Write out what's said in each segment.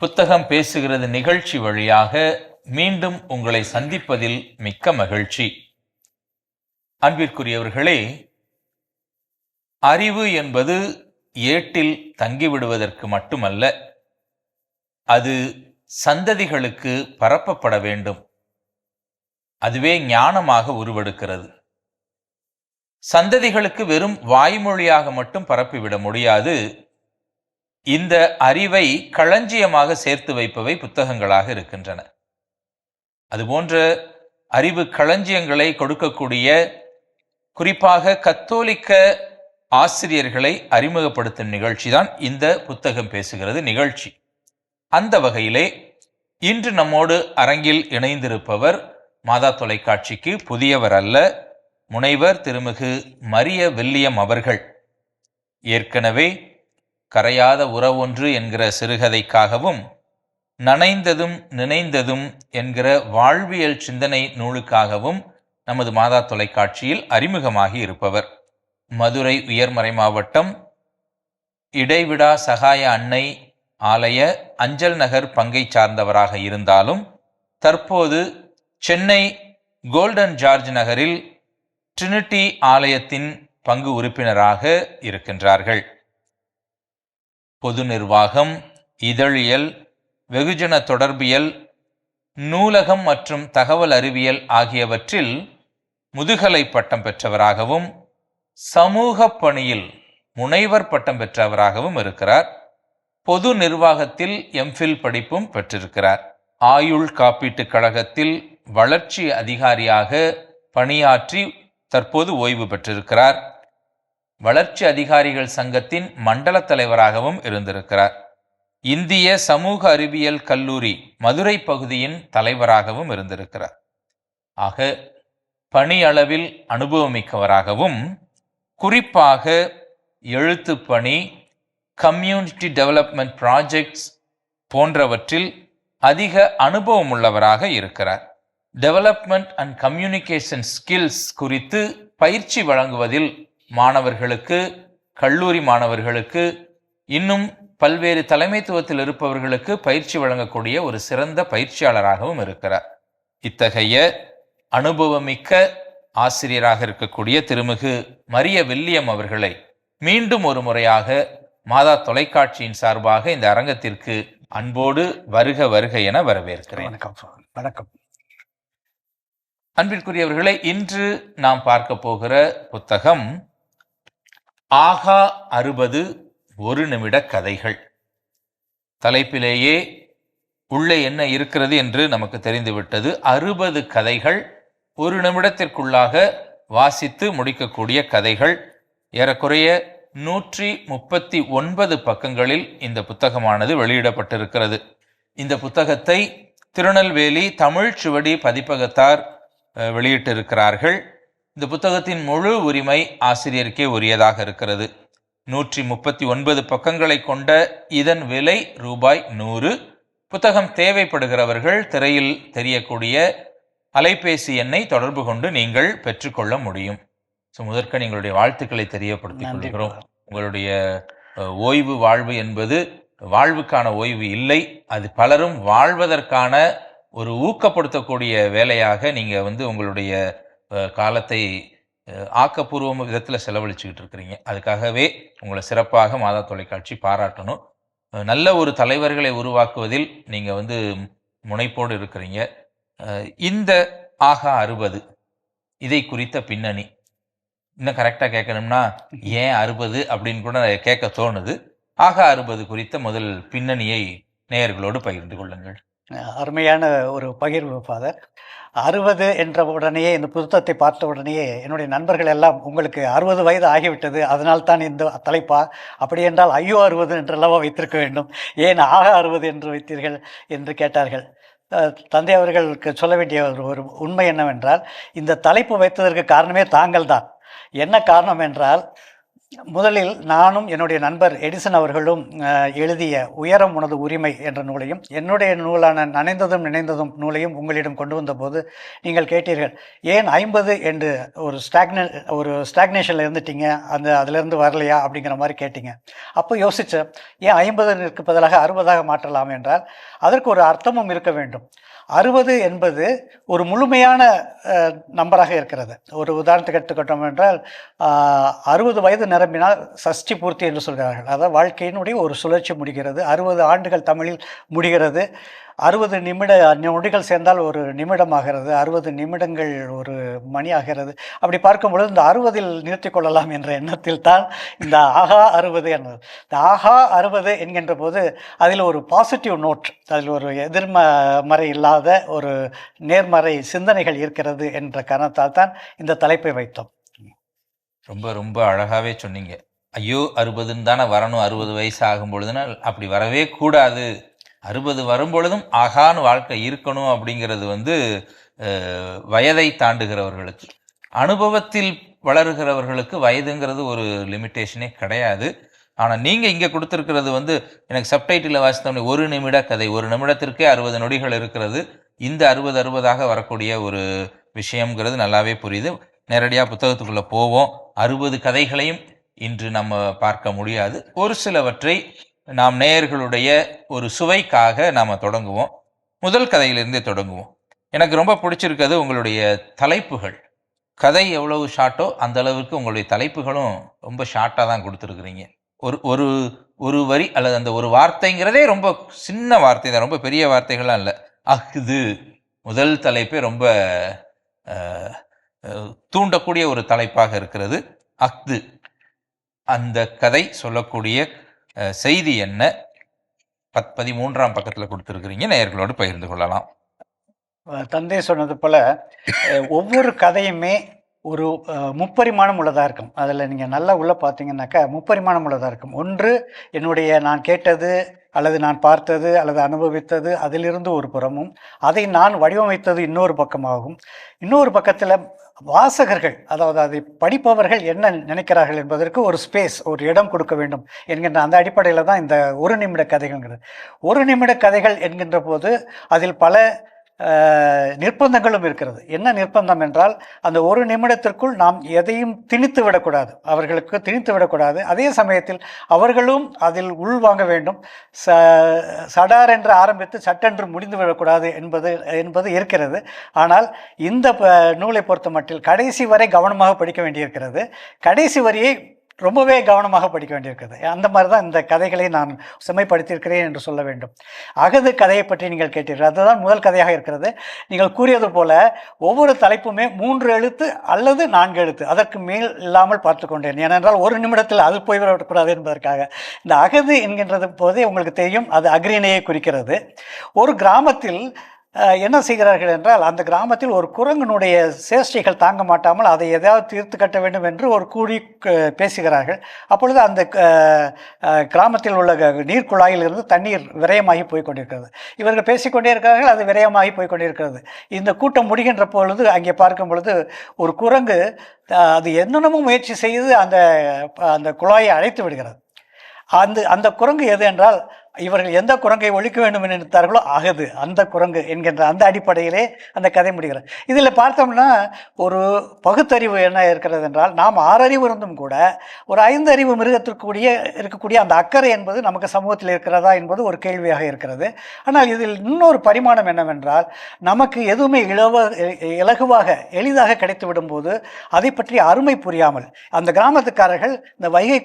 புத்தகம் பேசுகிறது நிகழ்ச்சி வழியாக மீண்டும் உங்களை சந்திப்பதில் மிக்க மகிழ்ச்சி. அன்பிற்குரியவர்களே அறிவு என்பது ஏட்டில் தங்கிவிடுவதற்கு மட்டுமல்ல அது சந்ததிகளுக்கு பரப்பப்பட வேண்டும். அதுவே ஞானமாக உருவெடுக்கிறது. சந்ததிகளுக்கு வெறும் வாய்மொழியாக மட்டும் பரப்பிவிட முடியாது இந்த அறிவை களஞ்சியமாக சேர்த்து வைப்பவை புத்தகங்களாக இருக்கின்றன. அதுபோன்ற அறிவு களஞ்சியங்களை கொடுக்கக்கூடிய குறிப்பாக கத்தோலிக்க ஆசிரியர்களை அறிமுகப்படுத்தும் நிகழ்ச்சி தான் இந்த புத்தகம் பேசுகிறது நிகழ்ச்சி. அந்த வகையிலே இன்று நம்மோடு அரங்கில் இணைந்திருப்பவர் மாதா தொலைக்காட்சிக்கு புதியவர் அல்ல முனைவர் திருமிகு மரிய வில்லியம் அவர்கள். ஏற்கனவே கரையாத உறவொன்று என்கிற சிறுகதைக்காகவும் நனைந்ததும் நினைந்ததும் என்கிற வாழ்வியல் சிந்தனை நூலுக்காகவும் நமது மாதா தொலைக்காட்சியில் அறிமுகமாகி இருப்பவர். மதுரை உயர்மறை மாவட்டம் இடைவிடா சகாய அன்னை ஆலய அஞ்சல் நகர் பங்கை சார்ந்தவராக இருந்தாலும் தற்போது சென்னை கோல்டன் ஜார்ஜ் நகரில் ட்ரினிட்டி ஆலயத்தின் பங்கு உறுப்பினராக இருக்கின்றார்கள். பொது நிர்வாகம் இதழியல் வெகுஜன தொடர்பியல் நூலகம் மற்றும் தகவல் அறிவியல் ஆகியவற்றில் முதுகலை பட்டம் பெற்றவராகவும் சமூக பணியில் முனைவர் பட்டம் பெற்றவராகவும் இருக்கிறார். பொது நிர்வாகத்தில் எம்ஃபில் படிப்பும் பெற்றிருக்கிறார். ஆயுள் காப்பீட்டுக் கழகத்தில் வளர்ச்சி அதிகாரியாக பணியாற்றி தற்போது ஓய்வு பெற்றிருக்கிறார். வளர்ச்சி அதிகாரிகள் சங்கத்தின் மண்டல தலைவராகவும் இருந்திருக்கிறார். இந்திய சமூக அறிவியல் கல்லூரி மதுரை பகுதியின் தலைவராகவும் இருந்திருக்கிறார். ஆக பணி அளவில் அனுபவமிக்கவராகவும் குறிப்பாக எழுத்து பணி கம்யூனிட்டி டெவலப்மெண்ட் ப்ராஜெக்ட்ஸ் போன்றவற்றில் அதிக அனுபவம் உள்ளவராக இருக்கிறார். டெவலப்மெண்ட் அண்ட் கம்யூனிகேஷன் ஸ்கில்ஸ் குறித்து பயிற்சி வழங்குவதில் மாணவர்களுக்கு கல்லூரி மாணவர்களுக்கு இன்னும் பல்வேறு தலைமைத்துவத்தில் இருப்பவர்களுக்கு பயிற்சி வழங்கக்கூடிய ஒரு சிறந்த பயிற்சியாளராகவும் இருக்கிறார். இத்தகைய அனுபவமிக்க ஆசிரியராக இருக்கக்கூடிய திருமிகு மரிய வில்லியம் அவர்களை மீண்டும் ஒரு முறையாக மாதா தொலைக்காட்சியின் சார்பாக இந்த அரங்கத்திற்கு அன்போடு வருக வருக என வரவேற்கிறேன். வணக்கம். வணக்கம். அன்பிற்குரியவர்களே இன்று நாம் பார்க்க போகிற புத்தகம் ஆகா அறுபது ஒரு நிமிட கதைகள். தலைப்பிலேயே உள்ளே என்ன இருக்கிறது என்று நமக்கு தெரிந்துவிட்டது. அறுபது கதைகள் ஒரு நிமிடத்திற்குள்ளாக வாசித்து முடிக்கக்கூடிய கதைகள். ஏறக்குறைய நூற்றி முப்பத்தி ஒன்பது பக்கங்களில் இந்த புத்தகமானது வெளியிடப்பட்டிருக்கிறது. இந்த புத்தகத்தை திருநெல்வேலி தமிழ் சுவடி பதிப்பகத்தார் வெளியிட்டிருக்கிறார்கள். இந்த புத்தகத்தின் முழு உரிமை ஆசிரியருக்கே உரியதாக இருக்கிறது. நூற்றி முப்பத்தி ஒன்பது பக்கங்களை கொண்ட இதன் விலை ரூபாய் நூறு. புத்தகம் தேவைப்படுகிறவர்கள் திரையில் தெரியக்கூடிய அலைபேசி எண்ணை தொடர்பு கொண்டு நீங்கள் பெற்றுக்கொள்ள முடியும். ஸோ முதற்க எங்களுடைய வாழ்த்துக்களை தெரியப்படுத்திக் கொள்கிறோம். உங்களுடைய ஓய்வு வாழ்வு என்பது வாழ்வுக்கான ஓய்வு இல்லை. அது பலரும் வாழ்வதற்கான ஒரு ஊக்கப்படுத்தக்கூடிய வேலையாக நீங்க வந்து உங்களுடைய காலத்தை அஹ், ஆக்கப்பூர்வ விதத்தில் செலவழிச்சுக்கிட்டு இருக்கிறீங்க. அதுக்காகவே உங்களை சிறப்பாக மாதா தொலைக்காட்சி பாராட்டணும். நல்ல ஒரு தலைவர்களை உருவாக்குவதில் நீங்கள் வந்து முனைப்போடு இருக்கிறீங்க. இந்த ஆகா அறுபது இதை குறித்த பின்னணி. இன்னும் கரெக்டாக கேட்கணும்னா ஏன் அறுபது அப்படின்னு கூட கேட்க தோணுது. ஆகா அறுபது குறித்த முதல் பின்னணியை நேயர்களோடு பகிர்ந்து கொள்ளுங்கள். அருமையான ஒரு பகிர்வு ஃபாதர். அறுபது என்ற உடனேயே இந்த புத்தகத்தை பார்த்த உடனேயே என்னுடைய நண்பர்கள் எல்லாம் உங்களுக்கு அறுபது வயது ஆகிவிட்டது அதனால் தான் இந்த தலைப்பா? அப்படி என்றால் ஐயோ அறுபது என்றெல்லாம் வைத்திருக்க வேண்டும்? ஏன் ஆக அறுபது என்று வைத்தீர்கள்? என்று கேட்டார்கள். தந்தை அவர்களுக்கு சொல்ல வேண்டிய ஒரு ஒரு உண்மை என்னவென்றால் இந்த தலைப்பு வைத்ததற்கு காரணமே தாங்கள் தான் என்ன காரணம் என்றால் முதலில் நானும் என்னுடைய நண்பர் எடிசன் அவர்களும் எழுதிய உயரம் உனது உரிமை என்ற நூலையும் என்னுடைய நூலான நனைந்ததும் நினைந்ததும் நூலையும் உங்களிடம் கொண்டு வந்தபோது நீங்கள் கேட்டீர்கள். ஏன் ஐம்பது என்று ஒரு ஸ்டாக்ன ஒரு ஸ்டாக்னேஷனில் இருந்துட்டீங்க அந்த அதிலிருந்து வரலையா அப்படிங்கிற மாதிரி கேட்டீங்க. அப்போ யோசித்தேன் ஏன் ஐம்பதுக்கு பதிலாக அறுபதாக மாற்றலாம் என்றால் அதற்கு ஒரு அர்த்தமும் இருக்க வேண்டும். அறுபது என்பது ஒரு முழுமையான நம்பராக இருக்கிறது. ஒரு உதாரணத்துக்கு எடுத்துக்கிட்டோம் என்றால் அறுபது வயது நிரம்பினால் சஷ்டி பூர்த்தி என்று சொல்கிறார்கள். அதாவது வாழ்க்கையினுடைய ஒரு சுழற்சி முடிகிறது. அறுபது ஆண்டுகள் தமிழில் முடிகிறது. அறுபது நிமிட நொடிகள் சேர்ந்தால் ஒரு நிமிடம் ஆகிறது அறுபது நிமிடங்கள் ஒரு மணி ஆகிறது அப்படி பார்க்கும் பொழுது இந்த அறுபதில் நிறுத்தி கொள்ளலாம் என்ற எண்ணத்தில் தான் இந்த ஆஹா அறுபது என்பது இந்த ஆஹா அறுபது என்கின்ற போது அதில் ஒரு பாசிட்டிவ் நோட் அதில் ஒரு எதிர்மறை இல்லாத ஒரு நேர்மறை சிந்தனைகள் இருக்கிறது என்ற காரணத்தால் தான் இந்த தலைப்பை வைத்தோம். ரொம்ப ரொம்ப அழகாகவே சொன்னீங்க. ஐயோ அறுபதுன்னு தானே வரணும் அறுபது வயசு ஆகும் பொழுதுனா அப்படி வரவே கூடாது. அறுபது வரும்பொழுதும் ஆகான்னு வாழ்க்கை இருக்கணும் அப்படிங்கிறது வந்து வயதை தாண்டுகிறவர்களுக்கு. அனுபவத்தில் வளருகிறவர்களுக்கு வயதுங்கிறது ஒரு லிமிட்டேஷனே கிடையாது. ஆனால் நீங்கள் இங்கே கொடுத்துருக்கிறது வந்து எனக்கு சப்டைட்டில் வாசித்தோடனே ஒரு நிமிட கதை. ஒரு நிமிடத்திற்கே அறுபது நொடிகள் இருக்கிறது. இந்த அறுபது அறுபதாக வரக்கூடிய ஒரு விஷயம்ங்கிறது நல்லாவே புரியுது. நேரடியாக புத்தகத்துக்குள்ளே போவோம். அறுபது கதைகளையும் இன்று நம்ம பார்க்க முடியாது. ஒரு சிலவற்றை நாம் நேயர்களுடைய ஒரு சுவைக்காக நாம் தொடங்குவோம். முதல் கதையிலிருந்தே தொடங்குவோம். எனக்கு ரொம்ப பிடிச்சிருக்கிறது உங்களுடைய தலைப்புகள். கதை எவ்வளவு ஷார்ட்டோ அந்த அளவுக்கு உங்களுடைய தலைப்புகளும் ரொம்ப ஷார்ட்டாக தான் கொடுத்துருக்குறீங்க. ஒரு ஒரு ஒரு வரி அல்லது அந்த ஒரு வார்த்தைங்கிறதே ரொம்ப சின்ன வார்த்தை தான். ரொம்ப பெரிய வார்த்தைகள்லாம் இல்லை. அஃது முதல் தலைப்பே ரொம்ப தூண்டக்கூடிய ஒரு தலைப்பாக இருக்கிறது. அஃது. அந்த கதை சொல்லக்கூடிய செய்தி என்ன? பத் பதிமூன்றாம் பக்கத்தில் கொடுத்துருக்குறீங்க. நேயர்களோடு பகிர்ந்து கொள்ளலாம். தந்தை சொன்னது போல ஒவ்வொரு கதையுமே ஒரு முப்பரிமாணம் உள்ளதாக இருக்கும். அதில் நீங்கள் நல்லா உள்ளே பார்த்தீங்கன்னாக்கா முப்பரிமாணம் உள்ளதாக இருக்கும். ஒன்று என்னுடைய நான் கேட்டது அல்லது நான் பார்த்தது அல்லது அனுபவித்தது அதிலிருந்து ஒரு புறமும் அதை நான் வடிவமைத்தது இன்னொரு பக்கமாகும். இன்னொரு பக்கத்தில் வாசகர்கள் அதாவது அதை படிப்பவர்கள் என்ன நினைக்கிறார்கள் என்பதற்கு ஒரு ஸ்பேஸ் ஒரு இடம் கொடுக்க வேண்டும் என்கின்ற அந்த அடிப்படையில் தான் இந்த ஒரு நிமிட கதைகள்ங்கிறது. ஒரு நிமிட கதைகள் என்கின்ற போது அதில் பல நிர்பந்தங்களும் இருக்கிறது. என்ன நிர்பந்தம் என்றால் அந்த ஒரு நிமிடத்திற்குள் நாம் எதையும் திணித்து விடக்கூடாது. அவர்களுக்கு திணித்து விடக்கூடாது. அதே சமயத்தில் அவர்களும் அதில் உள்வாங்க வேண்டும். ச சடார் என்று ஆரம்பித்து சட்டென்று முடிந்து விடக்கூடாது என்பது என்பது இருக்கிறது. ஆனால் இந்த ப- நூலை பொறுத்த மட்டில் கடைசி வரை கவனமாக படிக்க வேண்டியிருக்கிறது. கடைசி வரியை ரொம்பவே கவனமாக படிக்க வேண்டியிருக்கிறது. அந்த மாதிரி தான் இந்த கதைகளை நான் செம்மைப்படுத்தியிருக்கிறேன் என்று சொல்ல வேண்டும். அகது கதையை பற்றி நீங்கள் கேட்டீர்கள். அதுதான் முதல் கதையாக இருக்கிறது. நீங்கள் கூறியது போல ஒவ்வொரு தலைப்புமே மூன்று எழுத்து அல்லது நான்கு எழுத்து. அதற்கு மேல் இல்லாமல் பார்த்து கொண்டேன். ஏனென்றால் ஒரு நிமிடத்தில் அது போய்விடக்கூடாது என்பதற்காக. இந்த அகது என்கின்றது போதே உங்களுக்கு தெரியும். அது அக்ரிணையை குறிக்கிறது. ஒரு கிராமத்தில் என்ன செய்கிறார்கள் என்றால் அந்த கிராமத்தில் ஒரு குரங்கனுடைய சேஷ்டைகள் தாங்க மாட்டாமல் அதை எதாவது தீர்த்து கட்ட வேண்டும் என்று ஒரு கூடி பேசுகிறார்கள். அப்பொழுது அந்த கிராமத்தில் உள்ள க- நீர் குழாயிலிருந்து தண்ணீர் விரயமாகி போய் கொண்டிருக்கிறது. இவர்கள் பேசிக்கொண்டே இருக்கிறார்கள் அது விரயமாகி போய் கொண்டிருக்கிறது. இந்த கூட்டம் முடிகின்ற பொழுது அங்கே பார்க்கும் பொழுது ஒரு குரங்கு அது என்னென்னமோ முயற்சி செய்து அந்த அந்த குழாயை அழைத்து விடுகிறது. அந்த அந்த குரங்கு எது என்றால் இவர்கள் எந்த குரங்கை ஒழிக்க வேண்டும் என்று நினைத்தார்களோ ஆகுது அந்த குரங்கு என்கின்ற அந்த அடிப்படையிலே அந்த கதை முடிகிறது. இதில் பார்த்தோம்னா ஒரு பகுத்தறிவு என்ன இருக்கிறது என்றால் நாம் ஆறறிவு இருந்தும் கூட ஒரு ஐந்தறிவு மிருகத்திற்குரிய இருக்கக்கூடிய அந்த அக்கறை என்பது நமக்கு சமூகத்தில் இருக்கிறதா என்பது ஒரு கேள்வியாக இருக்கிறது. ஆனால் இதில் இன்னொரு பரிமாணம் என்னவென்றால் நமக்கு எதுவுமே இலவ இலகுவாக எளிதாக கிடைத்து விடும்போது அதை பற்றி அருமை புரியாமல் அந்த கிராமத்துக்காரர்கள் இந்த வைகை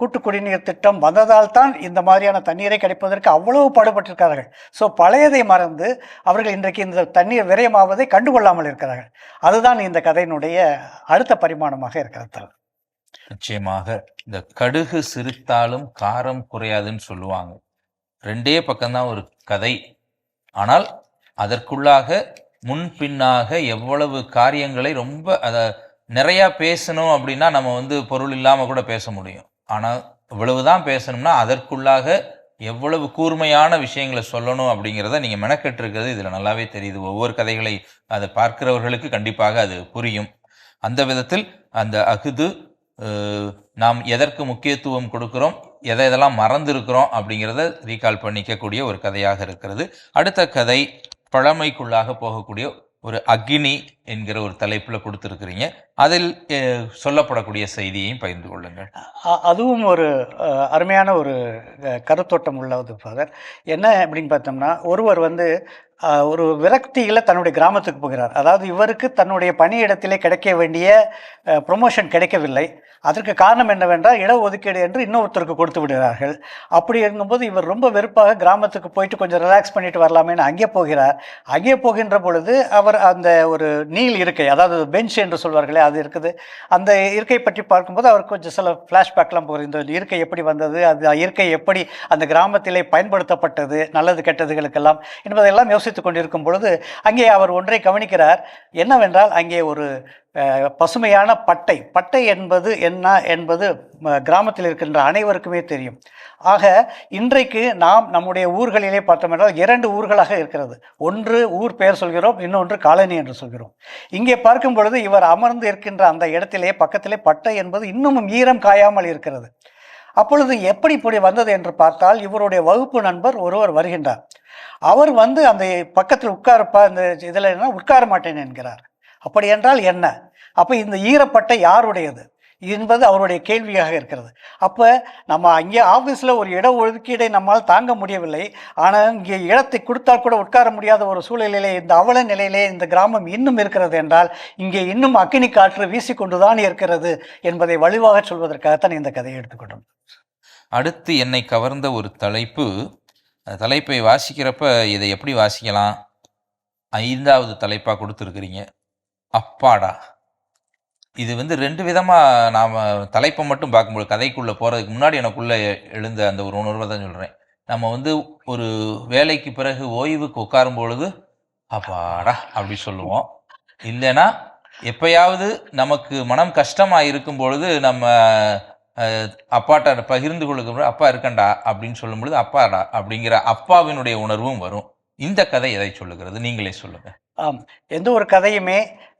கூட்டு குடிநீர் திட்டம் வந்ததால் தான் இந்த மாதிரியான தண்ணீரை கிடைப்பதற்கு அவ்வளவு பாடுபட்டிருக்கிறார்கள். ஸோ பழையதை மறந்து அவர்கள் இன்றைக்கு இந்த தண்ணீர் விரயமாவதை கண்டுகொள்ளாமல் இருக்கிறார்கள். அதுதான் இந்த கதையினுடைய அடுத்த பரிமாணமாக இருக்கிறது. நிச்சயமாக இந்த கடுகு சிரித்தாலும் காரம் குறையாதுன்னு சொல்லுவாங்க. ரெண்டே பக்கம்தான் ஒரு கதை. ஆனால் அதற்குள்ளாக முன்பின்னாக எவ்வளவு காரியங்களை ரொம்ப அதை நிறையா பேசணும் அப்படின்னா நம்ம வந்து பொருள் இல்லாமல் கூட பேச முடியும். ஆனால் இவ்வளவுதான் பேசணும்னா அதற்குள்ளாக எவ்வளவு கூர்மையான விஷயங்களை சொல்லணும் அப்படிங்கிறத நீங்கள் மெனக்கெட்டிருக்கிறது இதில் நல்லாவே தெரியுது. ஒவ்வொரு கதைகளை அதை பார்க்கிறவர்களுக்கு கண்டிப்பாக அது புரியும். அந்த விதத்தில் அந்த அகுது நாம் எதற்கு முக்கியத்துவம் கொடுக்கிறோம் எதை எதெல்லாம் மறந்துருக்கிறோம் அப்படிங்கிறத ரீகால் பண்ணிக்கக்கூடிய ஒரு கதையாக இருக்கிறது. அடுத்த கதை பழமைக்குள்ளாக போகக்கூடிய ஒரு அக்னி என்கிற ஒரு தலைப்பில் கொடுத்துருக்குறீங்க. அதில் சொல்லப்படக்கூடிய செய்தியையும் பகிர்ந்து கொள்ளுங்கள். அதுவும் ஒரு அருமையான ஒரு கருத்தோட்டம் உள்ளது ஃபாதர். என்ன அப்படின்னு பார்த்தோம்னா ஒருவர் வந்து ஒரு விரக்தியில் தன்னுடைய கிராமத்துக்கு போகிறார். அதாவது இவருக்கு தன்னுடைய பணியிடத்திலே கிடைக்க வேண்டிய ப்ரொமோஷன் கிடைக்கவில்லை. அதற்கு காரணம் என்னவென்றால் இடஒதுக்கீடு என்று இன்னொருத்தருக்கு கொடுத்து விடுகிறார்கள். அப்படி இருக்கும்போது இவர் ரொம்ப வெறுப்பாக கிராமத்துக்கு போயிட்டு கொஞ்சம் ரிலாக்ஸ் பண்ணிட்டு வரலாமேன்னு அங்கே போகிறார். அங்கே போகின்ற பொழுது அவர் அந்த ஒரு நீல் இருக்கை அதாவது பெஞ்ச் என்று சொல்வார்களே அது இருக்குது. அந்த இருக்கை பற்றி பார்க்கும்போது அவர் கொஞ்சம் சில ஃப்ளாஷ்பேக்லாம் போகிற இந்த இருக்கை எப்படி வந்தது அது இருக்கை எப்படி அந்த கிராமத்திலே பயன்படுத்தப்பட்டது நல்லது கெட்டதுகளுக்கெல்லாம் என்பதெல்லாம் யோசித்து யோசித்துக் கொண்டிருக்கும் பொழுது அங்கே அவர் ஒன்றை கவனிக்கிறார். என்னவென்றால் அங்கே ஒரு பசுமையான பட்டை. பட்டை என்பது என்ன? என்பது கிராமத்தில் இருக்கின்ற அனைவருக்குமே தெரியும். ஆக இன்றைக்கு நாம் நம்முடைய ஊர்களிலே பார்த்தோம் என்றால் இரண்டு ஊர்களாக இருக்கிறது. ஒன்று ஊர் பெயர் சொல்கிறோம் இன்னொன்று காலனி என்று சொல்கிறோம். இங்கே பார்க்கும் பொழுது இவர் அமர்ந்து இருக்கின்ற அந்த இடத்திலே பக்கத்திலே பட்டை என்பது இன்னமும் ஈரம் காயாமல் இருக்கிறது. அப்பொழுது எப்படி இப்படி வந்தது என்று பார்த்தால் இவருடைய வகுப்பு நண்பர் ஒருவர் வருகின்றார். அவர் வந்து அந்த பக்கத்தில் உட்காரப்பா இந்த இதில் என்ன உட்கார மாட்டேன் என்கிறார். அப்படி என்றால் என்ன? அப்போ இந்த ஈரப்பட்டை யாருடையது? என்பது அவருடைய கேள்வியாக இருக்கிறது. அப்போ நம்ம அங்கே ஆஃபீஸில் ஒரு இட ஒதுக்கீடை நம்மால் தாங்க முடியவில்லை. ஆனால் இங்கே இடத்தை கொடுத்தால் கூட உட்கார முடியாத ஒரு சூழ்நிலையிலே இந்த அவல நிலையிலே இந்த கிராமம் இன்னும் இருக்கிறது என்றால் இங்கே இன்னும் அக்கினி காற்று வீசிக்கொண்டுதான் இருக்கிறது என்பதை வலுவாக சொல்வதற்காகத்தான் இந்த கதையை எடுத்துக்கொண்டோம் அடுத்து என்னை கவர்ந்த ஒரு தலைப்பு தலைப்பை வாசிக்கிறப்ப இதை எப்படி வாசிக்கலாம்? ஐந்தாவது தலைப்பாக கொடுத்துருக்குறீங்க. அப்பாடா. இது வந்து ரெண்டு விதமாக நாம் தலைப்பை மட்டும் பார்க்கும்போது கதைக்குள்ளே போகிறதுக்கு முன்னாடி எனக்குள்ளே எழுந்த அந்த ஒரு உணர்வை தான் சொல்கிறேன் நம்ம வந்து ஒரு வேலைக்கு பிறகு ஓய்வுக்கு உட்காரும் பொழுது அப்பாடா அப்படி சொல்லுவோம். இல்லைன்னா எப்பயாவது நமக்கு மனம் கஷ்டமாக இருக்கும் பொழுது நம்ம அப்பாட்ட பகிர்ந்து கொள்ளுகிற அப்பா இருக்கண்டா அப்படின்னு சொல்லும் பொழுது அப்பாடா அப்படிங்கிற அப்பாவினுடைய உணர்வும் வரும். இந்த கதை எதை சொல்லுகிறது? நீங்களே சொல்லுங்க. ஆம். எந்த ஒரு கதையுமே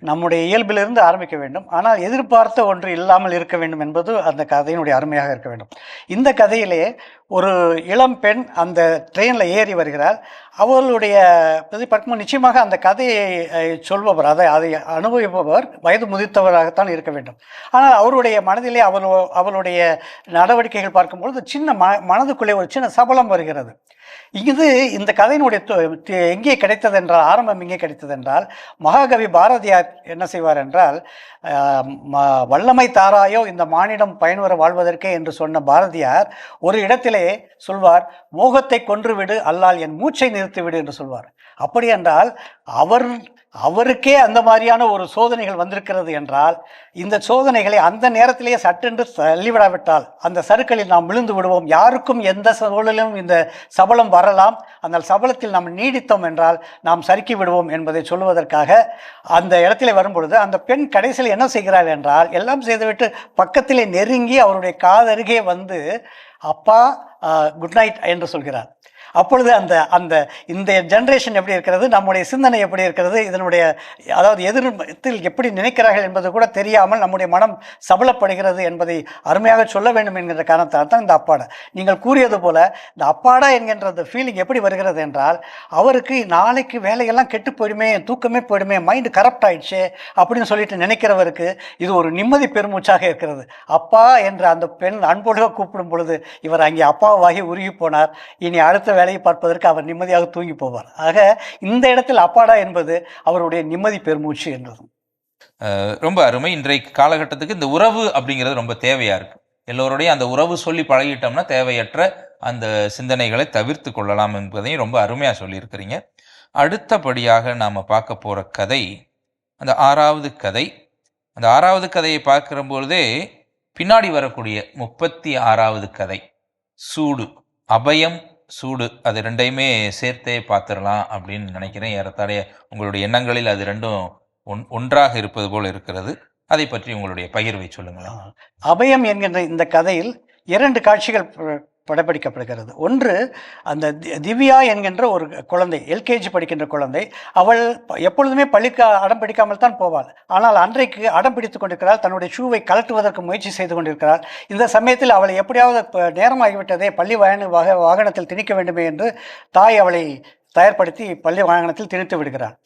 நம்முடைய இயல்பிலிருந்து ஆரம்பிக்க வேண்டும். ஆனால் எதிர்பார்த்த ஒன்று இல்லாமல் இருக்க வேண்டும் என்பது அந்த கதையினுடைய அருமையாக இருக்க வேண்டும். இந்த கதையிலே ஒரு இளம் பெண் அந்த ட்ரெயினில் ஏறி வருகிறார் அவளுடைய பார்க்கும்போது நிச்சயமாக அந்த கதையை சொல்பவர் அதை அதை அனுபவிப்பவர் வயது முதிர்த்தவராகத்தான் இருக்க வேண்டும். ஆனால் அவருடைய மனதிலே அவள் அவளுடைய நடவடிக்கைகள் பார்க்கும்பொழுது சின்ன ம மனதுக்குள்ளே ஒரு சின்ன சபலம் வருகிறது. இது இந்த கதையினுடைய எங்கே கிடைத்தது என்றால் ஆரம்பம் எங்கே கிடைத்தது என்றால் மகாகவி பாரதியார் என்ன செய்வார் என்றால் ம- வல்லமை தாராயோ இந்த மானிடம் பயன்வர வாழ்வதற்கே என்று சொன்ன பாரதியார் ஒரு இடத்திலே சொல்வார் மோகத்தை கொன்றுவிடு அல்லால் என் மூச்சை நிறுத்திவிடு என்று சொல்வார். அப்படி என்றால் அவர் அவருக்கே அந்த மாதிரியான ஒரு சோதனைகள் வந்திருக்கிறது என்றால் இந்த சோதனைகளை அந்த நேரத்திலேயே சட்டென்று தள்ளிவிடாவிட்டால் அந்த சறுக்களில் நாம் விழுந்து விடுவோம். யாருக்கும் எந்த சூழலிலும் இந்த சபலம் வரலாம். அந்த சபலத்தில் நாம் நீடித்தோம் என்றால் நாம் சறுக்கி விடுவோம் என்பதை சொல்லுவதற்காக அந்த இடத்துல வரும்பொழுது அந்த பெண் கடைசியில் என்ன செய்கிறாள் என்றால் எல்லாம் செய்துவிட்டு பக்கத்திலே நெருங்கி அவருடைய காதருகே வந்து அப்பா குட் நைட் என்று சொல்கிறார். அப்பொழுது அந்த அந்த இந்த ஜென்ரேஷன் எப்படி இருக்கிறது நம்முடைய சிந்தனை எப்படி இருக்கிறது இதனுடைய அதாவது எதிர்த்தில் எப்படி நினைக்கிறார்கள் என்பது கூட தெரியாமல் நம்முடைய மனம் சபலப்படுகிறது என்பதை அருமையாக சொல்ல வேண்டும் என்கின்ற காரணத்தால் தான் இந்த அப்பாடா. நீங்கள் கூறியது போல இந்த அப்பாடா என்கின்ற அந்த ஃபீலிங் எப்படி வருகிறது என்றால் அவருக்கு நாளைக்கு வேலையெல்லாம் கெட்டு போயிடுமே தூக்கமே போயிடுமே மைண்டு கரப்ட் ஆயிடுச்சே அப்படின்னு சொல்லிட்டு நினைக்கிறவருக்கு இது ஒரு நிம்மதி பெருமூச்சாக இருக்கிறது. அப்பா என்ற அந்த பெண் அன்போடு கூப்பிடும் பொழுது இவர் அங்கே அப்பாவாகி உருகி போனார். இனி அடுத்த வேலையை பார்ப்பதற்கு அவர் நிம்மதியாக தூங்கி போவார். ஆக இந்த இடத்தில் அப்பாடா என்பது அவருடைய நிம்மதி பெருமூச்சு என்றது ரொம்ப அருமை. இன்றைக்கு காலகட்டத்துக்கு இந்த உறவு அப்படிங்கிறது ரொம்ப தேவையா இருக்கு. எல்லோருடைய அந்த உறவு சொல்லி பழகிட்டோம்னா தேவையற்ற அந்த சிந்தனைகளை தவிர்த்து கொள்ளலாம் என்பதையும் ரொம்ப அருமையாக சொல்லியிருக்கிறீங்க. அடுத்தபடியாக நாம் பார்க்க போகிற கதை அந்த ஆறாவது கதை. அந்த ஆறாவது கதையை பார்க்கிற பொழுதே பின்னாடி வரக்கூடிய முப்பத்தி ஆறாவது கதை. சூடு அபயம் சூடு அது ரெண்டையுமே சேர்த்தே பார்த்துடலாம் அப்படின்னு நினைக்கிறேன். ஏறத்தாழைய உங்களுடைய எண்ணங்களில் அது ரெண்டும் ஒன் ஒன்றாக இருப்பது போல் இருக்கிறது. அதை பற்றி உங்களுடைய பகிர்வை சொல்லுங்களேன். அபயம் என்கின்ற இந்த கதையில் இரண்டு காட்சிகள் படப்பிடிக்கப்படுகிறது. ஒன்று அந்த திவ்யா என்கின்ற ஒரு குழந்தை எல்கேஜி படிக்கின்ற குழந்தை அவள் எப்பொழுதுமே பள்ளிக்கு அடம் பிடிக்காமல் தான் போவாள். ஆனால் அன்றைக்கு அடம் பிடித்து கொண்டிருக்கிறாள் தன்னுடைய ஷூவை கழட்டுவதற்கு முயற்சி செய்து கொண்டிருக்கிறாள். இந்த சமயத்தில் அவளை எப்படியாவது நேரமாகிவிட்டதே பள்ளி வாகன வாக வாகனத்தில் திணிக்க வேண்டுமே என்று தாய் அவளை தயார்படுத்தி பள்ளி வாகனத்தில் திணித்து விடுகிறாள்.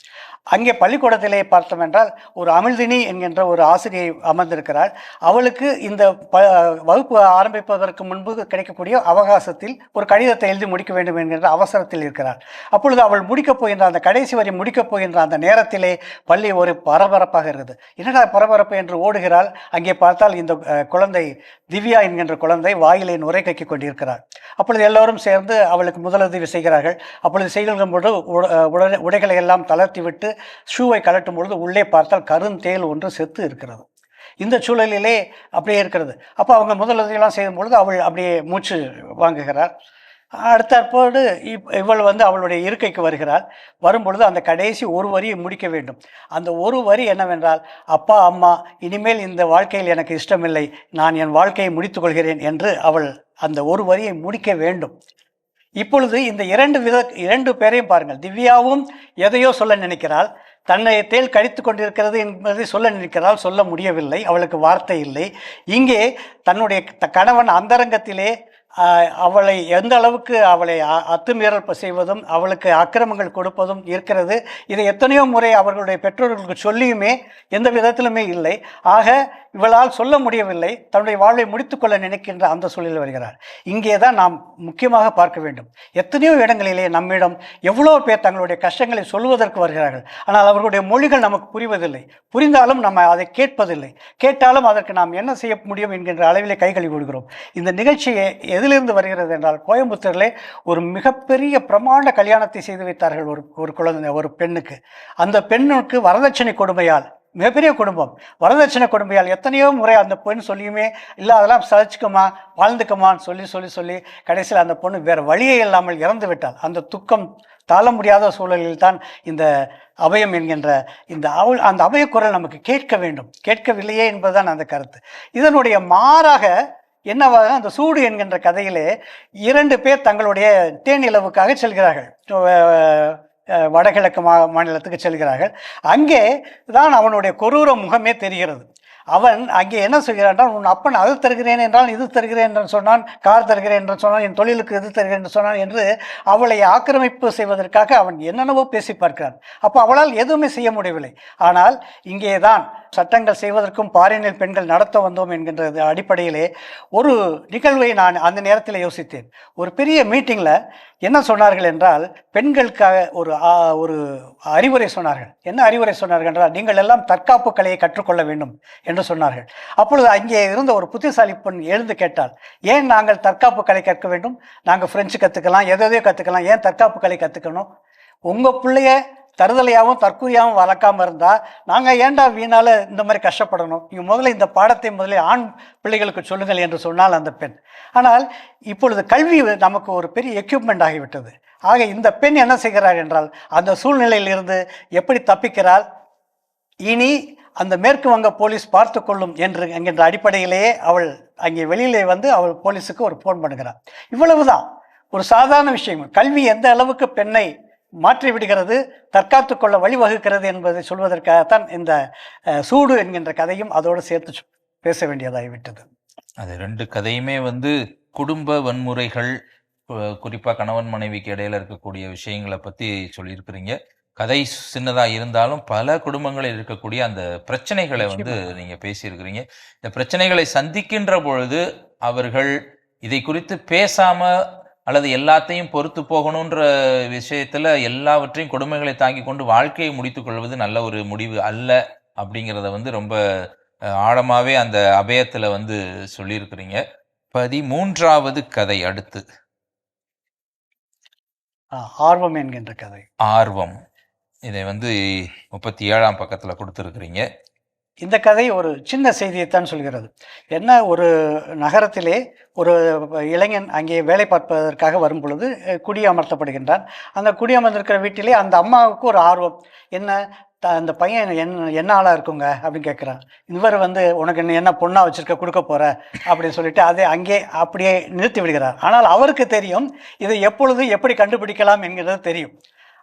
அங்கே பள்ளிக்கூடத்திலே பார்த்தோம் என்றால் ஒரு அமிழ்தினி என்கின்ற ஒரு ஆசிரியை அமர்ந்திருக்கிறாள் அவளுக்கு இந்த ப வகுப்பு ஆரம்பிப்பதற்கு முன்பு கிடைக்கக்கூடிய அவகாசத்தில் ஒரு கடிதத்தை எழுதி முடிக்க வேண்டும் என்கின்ற அவசரத்தில் இருக்கிறாள் அப்பொழுது அவள் முடிக்கப் போகின்ற அந்த கடைசி வரை முடிக்கப் போகின்ற அந்த நேரத்திலே பள்ளி ஒரு பரபரப்பாக இருக்குது. என்னடா பரபரப்பு என்று ஓடுகிறாள். அங்கே பார்த்தால் இந்த குழந்தை திவ்யா என்கின்ற குழந்தை வாயிலை நுரை கக்கி கொண்டிருக்கிறாள் அப்பொழுது எல்லோரும் சேர்ந்து அவளுக்கு முதலுதவி செய்கிறார்கள். அப்பொழுது செய்கின்ற பொழுது உட- உடனே உடைகளை எல்லாம் தளர்த்தி விட்டு ஷூவை கழட்டும் பொழுது உள்ளே பார்த்தால் கருந்தேல் ஒன்று செத்து இருக்கிறது. இந்த சூழலிலே அப்படியே இருக்கிறது. அப்போ அவங்க முதலுதவியெல்லாம் செய்யும் பொழுது அவள் அப்படியே மூச்சு வாங்குகிறார். அடுத்தற்போது இப் இவள் வந்து அவளுடைய இருக்கைக்கு வருகிறாள். வரும்பொழுது அந்த கடைசி ஒரு வரியை முடிக்க வேண்டும். அந்த ஒரு வரி என்னவென்றால் அப்பா அம்மா இனிமேல் இந்த வாழ்க்கையில் எனக்கு இஷ்டமில்லை. நான் என் வாழ்க்கையை முடித்துக் கொள்கிறேன் என்று அவள் அந்த ஒரு வரியை முடிக்க வேண்டும். இப்பொழுது இந்த இரண்டு வித இரண்டு பேரையும் பாருங்கள். திவ்யாவும் எதையோ சொல்ல நினைக்கிறாள். தன்னை தேல் கழித்து கொண்டிருக்கிறது என்பதை சொல்ல நினைக்கிறாள். சொல்ல முடியவில்லை. அவளுக்கு வார்த்தை இல்லை. இங்கே தன்னுடைய கணவன் அந்தரங்கத்திலே அவளை எந்த அளவுக்கு அவளை அ- அத்துமீறல் செய்வதும் அவளுக்கு அக்கிரமங்கள் கொடுப்பதும் இருக்கிறது இதை எத்தனையோ முறை அவர்களுடைய பெற்றோர்களுக்கு சொல்லியுமே எந்த விதத்திலுமே இல்லை. ஆக இவளால் சொல்ல முடியவில்லை. தன்னுடைய வாழ்வை முடித்துக்கொள்ள நினைக்கின்ற அந்த சூழலில் வருகிறார். இங்கே தான் நாம் முக்கியமாக பார்க்க வேண்டும். எத்தனையோ இடங்களிலே நம்மிடம் எவ்வளோ பேர் தங்களுடைய கஷ்டங்களை சொல்வதற்கு வருகிறார்கள். ஆனால் அவர்களுடைய மொழிகள் நமக்கு புரிவதில்லை. புரிந்தாலும் நம்ம அதை கேட்பதில்லை. கேட்டாலும் அதற்கு நாம் என்ன செய்ய முடியும் என்கின்ற அளவிலே கைகளை விடுகிறோம் இந்த நிகழ்ச்சியை எது எதிலிருந்து வருகிறது என்றால் கோயம்புத்தூரிலே ஒரு மிகப்பெரிய பிரமாண்ட கல்யாணத்தை செய்து வைத்தார்கள் ஒரு ஒரு குழந்தை ஒரு பெண்ணுக்கு. அந்த பெண்ணுக்கு வரதட்சணை கொடுமையால் மிகப்பெரிய குடும்பம். வரதட்சணை கொடுமையால் எத்தனையோ முறை அந்த பெண் சொல்லியுமே இல்லை அதெல்லாம் சகிச்சுக்கமா வாழ்ந்துக்குமான்னு சொல்லி சொல்லி சொல்லி கடைசியில் அந்த பொண்ணு வேறு வழியே இல்லாமல் இறந்து விட்டாள். அந்த துக்கம் தாழ முடியாத சூழலில் தான் இந்த அபயம் என்கின்ற இந்த அவள் அந்த அபயக்குரல் நமக்கு கேட்க வேண்டும். கேட்கவில்லையே என்பதுதான் அந்த கருத்து. இதனுடைய மாறாக என்னவாக அந்த சூடு என்கின்ற கதையிலே இரண்டு பேர் தங்களுடைய தேனிலவுக்காக செல்கிறார்கள். வடகிழக்கு மா மாநிலத்துக்கு செல்கிறார்கள். அங்கே தான் அவனுடைய கொரூர முகமே தெரிகிறது. அவன் அங்கே என்ன செய்கிறான் உன் அப்பன் அது தருகிறேன் என்றால் இது தருகிறேன் என்று சொன்னான் கார் தருகிறேன் என்று சொன்னான் என் தொழிலுக்கு இது தருகிறேன் என்று சொன்னான் என்று அவளை ஆக்கிரமிப்பு செய்வதற்காக அவன் என்னென்னவோ பேசி பார்க்கிறான். அப்போ அவளால் எதுவுமே செய்ய முடியவில்லை. ஆனால் இங்கே தான் சட்டங்கள் செய்வதற்கும் பாரினில் பெண்கள் நடத்த வந்தோம் என்கின்றது அடிப்படையிலே ஒரு நிகழ்வை நான் அந்த நேரத்தில் யோசித்தேன். ஒரு பெரிய மீட்டிங்கில் என்ன சொன்னார்கள் என்றால் பெண்களுக்காக ஒரு ஒரு அறிவுரை சொன்னார்கள். என்ன அறிவுரை சொன்னார்கள் என்றால் நீங்கள் எல்லாம் தற்காப்பு கலையை கற்றுக்கொள்ள வேண்டும் என்று என்று சொன்னார்கள். அப்பொழுது அங்கே இருந்த ஒரு புத்திசாலி பெண் எழுந்து கேட்டால் ஏன் நாங்கள் தற்காப்பு கலை கற்க வேண்டும்? நாங்கள் ஃப்ரெஞ்சு கற்றுக்கலாம் எதையோ கற்றுக்கலாம் ஏன் தற்காப்பு கலை கற்றுக்கணும் உங்கள் பிள்ளைய தருதலையாகவும் தற்கூரியாகவும் வளர்க்காமல் இருந்தால் நாங்கள் ஏன்டா வீணால் இந்த மாதிரி கஷ்டப்படணும்? நீங்கள் முதல்ல இந்த பாடத்தை முதலே ஆண் பிள்ளைகளுக்கு சொல்லுங்கள் என்று சொன்னால் அந்த பெண். ஆனால் இப்பொழுது கல்வி நமக்கு ஒரு பெரிய எக்யூப்மெண்ட் ஆகிவிட்டது. ஆக இந்த பெண் என்ன செய்கிறாள் என்றால் அந்த சூழ்நிலையிலிருந்து எப்படி தப்பிக்கிறாள்? இனி அந்த மேற்கு வங்க போலீஸ் பார்த்து கொள்ளும் என்று என்கின்ற அடிப்படையிலேயே அவள் அங்கே வெளியிலே வந்து அவள் போலீஸுக்கு ஒரு ஃபோன் பண்ணுகிறாள். இவ்வளவுதான். ஒரு சாதாரண விஷயம். கல்வி எந்த அளவுக்கு பெண்ணை மாற்றி விடுகிறது தற்காத்து கொள்ள வழிவகுக்கிறது என்பதை சொல்வதற்காகத்தான் இந்த சூடு என்கின்ற கதையும் அதோடு சேர்த்து சொ- பேச வேண்டியதாகிவிட்டது அது ரெண்டு கதையுமே வந்து குடும்ப வன்முறைகள் குறிப்பாக கணவன் மனைவிக்கு இடையில இருக்கக்கூடிய விஷயங்களை பற்றி சொல்லியிருக்கிறீங்க. கதை சின்னதா இருந்தாலும் பல குடும்பங்களில் இருக்கக்கூடிய அந்த பிரச்சனைகளை வந்து நிச்சயமா. நீங்க பேசியிருக்கிறீங்க. இந்த பிரச்சனைகளை சந்திக்கின்ற பொழுது அவர்கள் இதை குறித்து பேசாம அல்லது எல்லாத்தையும் பொறுத்து போகணுன்ற விஷயத்துல எல்லாவற்றையும் கொடுமைகளை தாங்கி கொண்டு வாழ்க்கையை முடித்துக் கொள்வது நல்ல ஒரு முடிவு அல்ல அப்படிங்கிறத வந்து ரொம்ப அஹ், ஆழமாவே அந்த அபயத்துல வந்து சொல்லியிருக்கிறீங்க. பதிமூன்றாவது கதை அடுத்து. ஆர்வம் என்கின்ற கதை. ஆர்வம். இதை வந்து முப்பத்தி ஏழாம் பக்கத்தில் கொடுத்துருக்குறீங்க. இந்த கதை ஒரு சின்ன செய்தியைத்தான் சொல்கிறது. என்ன ஒரு நகரத்திலே ஒரு இளைஞன் அங்கே வேலை பார்ப்பதற்காக வரும் பொழுது குடியமர்த்தப்படுகின்றான் அந்த குடியமர்ந்திருக்கிற வீட்டிலே அந்த அம்மாவுக்கு ஒரு ஆர்வம். என்ன த அந்த பையன் என்ன என்ன ஆளாக இருக்குங்க? அப்படின்னு கேட்குறான். இவர் வந்து உனக்கு என்ன என்ன வச்சுருக்க? கொடுக்க போகிற அப்படின்னு சொல்லிட்டு அதை அங்கே அப்படியே நிறுத்தி விடுகிறார். ஆனால் அவருக்கு தெரியும் இதை எப்பொழுது எப்படி கண்டுபிடிக்கலாம் என்கிறது தெரியும்.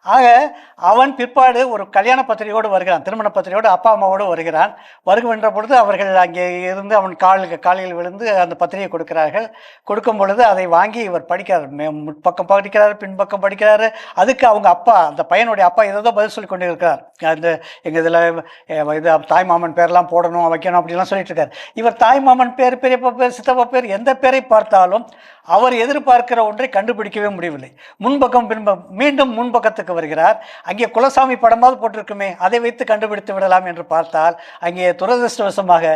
ஆக அவன் பிற்பாடு ஒரு கல்யாண பத்திரிகையோடு வருகிறான் திருமண பத்திரிகையோடு அப்பா அம்மாவோடு வருகிறான். வருகின்ற பொழுது அவர்கள் அங்கே இருந்து அவன் கால் காலையில் விழுந்து அந்த பத்திரிகை கொடுக்கிறார்கள். கொடுக்கும் பொழுது அதை வாங்கி இவர் படிக்கிறார். மே- முற்பக்கம் படிக்கிறார் பின்பக்கம் படிக்கிறாரு. அதுக்கு அவங்க அப்பா அந்த பையனுடைய அப்பா ஏதோ பதில் சொல்லி கொண்டு இருக்கிறார் அந்த எங்கள் இதில் இது தாய் மாமன் பேர்லாம் போடணும் வைக்கணும் அப்படிலாம் சொல்லிட்டு இருக்கார். இவர் தாய் மாமன் பேர் பெரியப்பா பேர் சித்தப்பா பேர் எந்த பேரை பார்த்தாலும் அவர் எதிர்பார்க்கிற ஒன்றை கண்டுபிடிக்கவே முடியவில்லை. முன்பக்கம் பின்பக்கம் மீண்டும் முன்பக்கத்துக்கு வருகிறார். அங்கே குலசாமி படமாவது போட்டிருக்குமே அதை வைத்து கண்டுபிடித்து விடலாம் என்று பார்த்தால் அங்கே துரதிருஷ்டவசமாக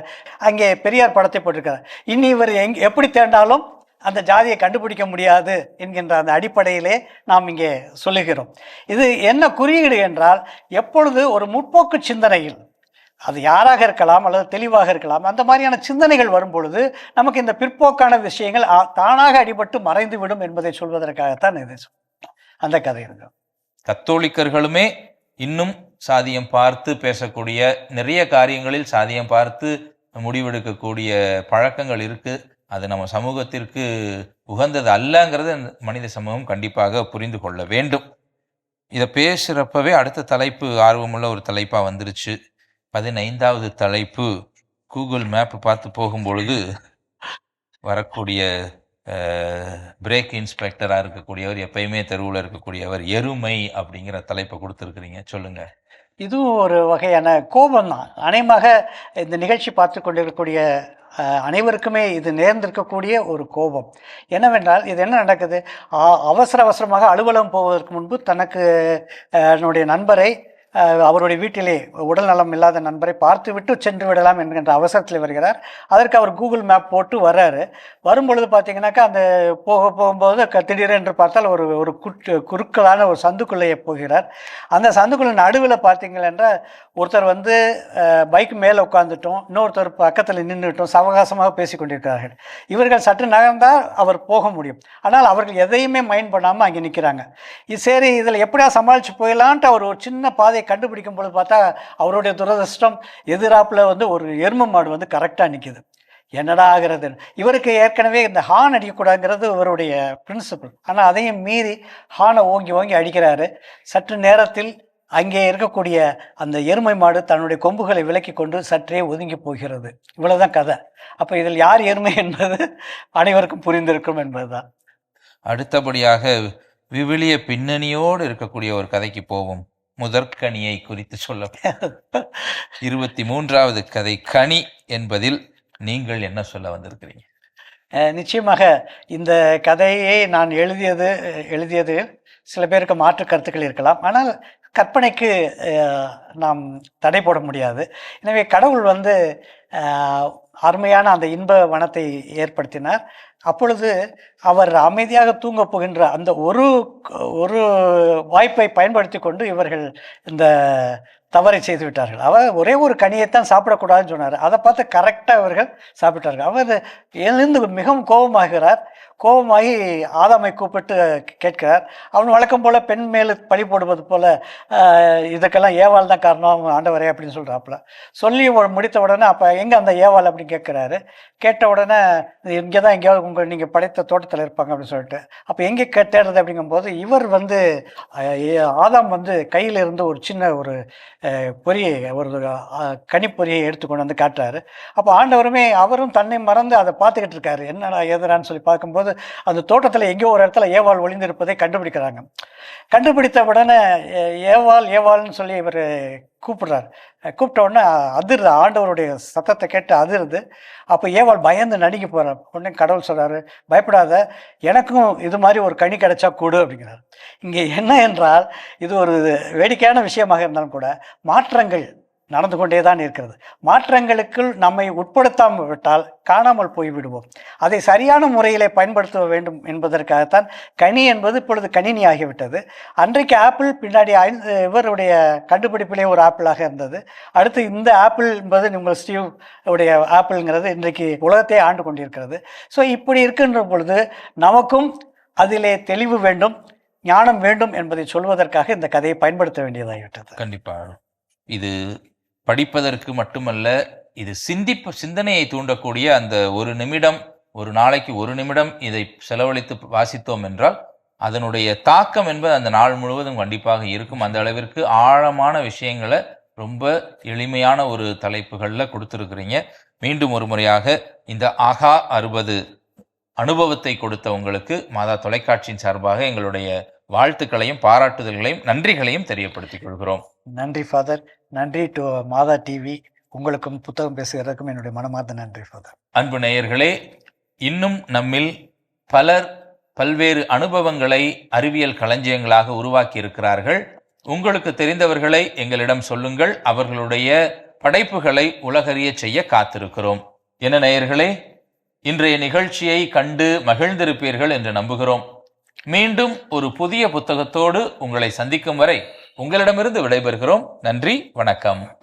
அங்கே பெரியார் படத்தை போட்டிருக்கிறார். இனி இவர் எங் எப்படி தேண்டாலும் அந்த ஜாதியை கண்டுபிடிக்க முடியாது என்கின்ற அந்த அடிப்படையிலே நாம் இங்கே சொல்லுகிறோம். இது என்ன குறியீடு என்றால் எப்பொழுது ஒரு முற்போக்கு சிந்தனையில் அது யாராக இருக்கலாம் அல்லது தெளிவாக இருக்கலாம் அந்த மாதிரியான சிந்தனைகள் வரும் பொழுது நமக்கு இந்த பிற்போக்கான விஷயங்கள் தானாக அடிபட்டு மறைந்து விடும் என்பதை சொல்வதற்காகத்தான் இது அந்த கதை இருக்கும் கத்தோலிக்கர்களுமே இன்னும் சாதியம் பார்த்து பேசக்கூடிய நிறைய காரியங்களில் சாதியம் பார்த்து முடிவெடுக்கக்கூடிய பழக்கங்கள் இருக்கு. அது நம்ம சமூகத்திற்கு உகந்தது அல்லங்கிறத மனித சமூகம் கண்டிப்பாக புரிந்து கொள்ள வேண்டும். இதை பேசுகிறப்பவே அடுத்த தலைப்பு ஆர்வமுள்ள ஒரு தலைப்பாக வந்துருச்சு. பதினைந்தாவது தலைப்பு கூகுள் மேப் பார்த்து போகும்பொழுது வரக்கூடிய பிரேக் இன்ஸ்பெக்டராக இருக்கக்கூடியவர் எப்பயுமே தெருவில் இருக்கக்கூடியவர் எருமை அப்படிங்கிற தலைப்பை கொடுத்துருக்குறீங்க. சொல்லுங்கள் இதுவும் ஒரு வகையான கோபம் தான். அநேகமாக இந்த நிகழ்ச்சி பார்த்து கொண்டிருக்கக்கூடிய அனைவருக்குமே இது நேர்ந்திருக்கக்கூடிய ஒரு கோபம். என்னவென்றால் இது என்ன நடக்குது? அவசர அவசரமாக அலுவலகம் போவதற்கு முன்பு தனக்கு என்னுடைய நண்பரை அவருடைய வீட்டிலே உடல் நலம் இல்லாத நண்பரை பார்த்து விட்டு சென்று விடலாம் என்கின்ற அவசரத்தில் வருகிறார். அதற்கு அவர் கூகுள் மேப் போட்டு வர்றாரு. வரும்பொழுது பார்த்தீங்கன்னாக்கா அந்த போக போகும்போது க- திடீரென்று பார்த்தால் ஒரு ஒரு குட்டு குறுக்கலான ஒரு சந்துக்குள்ளேயே போகிறார். அந்த சந்துக்குள்ள நடுவில் பார்த்தீங்களா ஒருத்தர் வந்து பைக் மேலே உட்காந்துட்டோம் இன்னொருத்தர் பக்கத்தில் நின்றுட்டோம் சவகாசமாக பேசி கொண்டிருக்கிறார்கள். இவர்கள் சற்று நகர்ந்தால் அவர் போக முடியும். ஆனால் அவர்கள் எதையுமே மைண்ட் பண்ணாமல் அங்கே நிற்கிறாங்க இது சரி இதில் எப்படியா சமாளித்து போயிடலான்ட்டு அவர் ஒரு சின்ன பாதையை கண்டுபிடிக்கும் பொழுது பார்த்தா அவருடைய துரதிருஷ்டம் எதிராப்பில் வந்து ஒரு எருமை மாடு வந்து கரெக்டாக நிற்கிது என்னடா ஆகிறது? இவருக்கு ஏற்கனவே இந்த ஹார்ன் அடிக்கக்கூடாதுங்கிறது இவருடைய பிரின்சிபல் ஆனால் அதையும் மீறி ஹானை ஓங்கி ஓங்கி அடிக்கிறாரு. சற்று நேரத்தில் அங்கே இருக்கக்கூடிய அந்த எருமை மாடு தன்னுடைய கொம்புகளை விலக்கி கொண்டு சற்றே ஒதுங்கி போகிறது. இவ்வளோதான் கதை. அப்போ இதில் யார் எருமை என்பது அனைவருக்கும் புரிந்திருக்கும் என்பதுதான். அடுத்தபடியாக விவிலிய பின்னணியோடு இருக்கக்கூடிய ஒரு கதைக்கு போவோம். முதற்கனியை குறித்து சொல்ல இருபத்தி மூன்றாவது கதை கனி என்பதில் நீங்கள் என்ன சொல்ல வந்திருக்கிறீங்க? நிச்சயமாக இந்த கதையை நான் எழுதியது எழுதியது சில பேருக்கு மாற்று கருத்துக்கள் இருக்கலாம். ஆனால் கற்பனைக்கு நாம் தடை போட முடியாது. எனவே கடவுள் வந்து அருமையான அந்த இன்ப வனத்தை ஏற்படுத்தினார். அப்பொழுது அவர் அமைதியாக தூங்கப் போகின்ற அந்த ஒரு ஒரு வாய்ப்பை பயன்படுத்தி கொண்டு இவர்கள் இந்த தவறை செய்து விட்டார்கள். அவர் ஒரே ஒரு கனியைத்தான் சாப்பிடக்கூடாதுன்னு சொன்னார். அதை பார்த்து கரெக்டாக அவர்கள் சாப்பிட்டார்கள். அவர் எழுந்து மிகவும் கோபமாகிறார். கோபமாகி ஆதாமை கூப்பிட்டு கேட்கிறார். அவன் வழக்கம் போல் பெண் மேலே பழி போடுவது போல் இதுக்கெல்லாம் ஏவால் தான் காரணம் ஆண்டவரே அப்படின்னு சொல்கிறாப்புல சொல்லி முடித்த உடனே அப்போ எங்கே அந்த ஏவாள் அப்படின்னு கேட்குறாரு. கேட்ட உடனே இங்கே தான் எங்கேயாவது உங்கள் நீங்கள் படைத்த தோட்டத்தில் இருப்பாங்க அப்படின்னு சொல்லிட்டு. அப்போ எங்கே கே தேடுறது அப்படிங்கும்போது இவர் வந்து ஆதாம் வந்து கையில் இருந்து ஒரு சின்ன ஒரு பொரியை ஒரு கனிப்பொரியை எடுத்துக்கொண்டு வந்து காட்டுறாரு. அப்போ ஆண்டவருமே அவரும் தன்னை மறந்து அதை பார்த்துக்கிட்டு இருக்காரு. என்னடா ஏதுடான்னு சொல்லி பார்க்கும்போது அந்த தோட்டத்தில் எங்கேயோ ஒரு இடத்துல ஏவாள் ஒளிந்திருப்பதை கண்டுபிடிக்கிறாங்க. கண்டுபிடித்த உடனே ஏ- ஏவாள் ஏவாள்னு சொல்லி இவர் கூப்பிடுறார். கூப்பிட்ட உடனே அதிர்து ஆண்டவருடைய சத்தத்தை கேட்டு அதிருது அப்போ ஏவாள் பயந்து நடுங்கி போகிறார் உடனே கடவுள் சொல்கிறாரு பயப்படாத எனக்கும் இது மாதிரி ஒரு கனி கிடைச்சா கூடு அப்படிங்கிறார். இங்கே என்ன என்றால் இது ஒரு வேடிக்கையான விஷயமாக இருந்தாலும் கூட மாற்றங்கள் நடந்து கொண்டே தான் இருக்கிறது. மாற்றங்களுக்குள் நம்மை உட்படுத்தாமல் விட்டால் காணாமல் போய்விடுவோம். அதை சரியான முறையில் பயன்படுத்த வேண்டும் என்பதற்காகத்தான் கனி என்பது இப்பொழுது கணினி ஆகிவிட்டது அன்றைக்கு ஆப்பிள் பின்னாடி ஐந்து இவருடைய கண்டுபிடிப்பிலே ஒரு ஆப்பிளாக இருந்தது. அடுத்து இந்த ஆப்பிள் என்பது உங்கள் ஸ்டீவ் உடைய ஆப்பிள்ங்கிறது இன்றைக்கு உலகத்தை ஆண்டு கொண்டிருக்கிறது. ஸோ இப்படி இருக்கின்ற பொழுது நமக்கும் அதிலே தெளிவு வேண்டும் ஞானம் வேண்டும் என்பதை சொல்வதற்காக இந்த கதையை பயன்படுத்த வேண்டியதாகிவிட்டது. கண்டிப்பாக இது படிப்பதற்கு மட்டுமல்ல இது சிந்திப்பு சிந்தனையை தூண்டக்கூடிய அந்த ஒரு நிமிடம் ஒரு நாளைக்கு ஒரு நிமிடம் இதை செலவழித்து வாசித்தோம் என்றால் அதனுடைய தாக்கம் என்பது அந்த நாள் முழுவதும் கண்டிப்பாக இருக்கும். அந்த அளவிற்கு ஆழமான விஷயங்களை ரொம்ப எளிமையான ஒரு தலைப்புகளில் கொடுத்துருக்குறீங்க. மீண்டும் ஒரு முறையாக இந்த ஆகா அறுபது அனுபவத்தை கொடுத்த உங்களுக்கு மாதா தொலைக்காட்சியின் சார்பாக எங்களுடைய வாழ்த்துக்களையும் பாராட்டுதல்களையும் நன்றிகளையும் தெரியப்படுத்திக் கொள்கிறோம். நன்றி ஃபாதர். நன்றி டு மாதா டிவி. உங்களுக்கும் புத்தகம் பேசுகிறதுக்கும் என்னுடைய மனமார்ந்த நன்றி ஃபாதர். அன்பு நேயர்களே இன்னும் நம்மில் பலர் பல்வேறு அனுபவங்களை அறிவியல் களஞ்சியங்களாக உருவாக்கி இருக்கிறார்கள் உங்களுக்கு தெரிந்தவர்களை எங்களிடம் சொல்லுங்கள். அவர்களுடைய படைப்புகளை உலகறிய செய்ய காத்திருக்கிறோம். என்ன நேயர்களே இன்றைய நிகழ்ச்சியை கண்டு மகிழ்ந்திருப்பீர்கள் என்று நம்புகிறோம். மீண்டும் ஒரு புதிய புத்தகத்தோடு உங்களை சந்திக்கும் வரை உங்களிடமிருந்து விடைபெறுகிறோம். நன்றி வணக்கம்.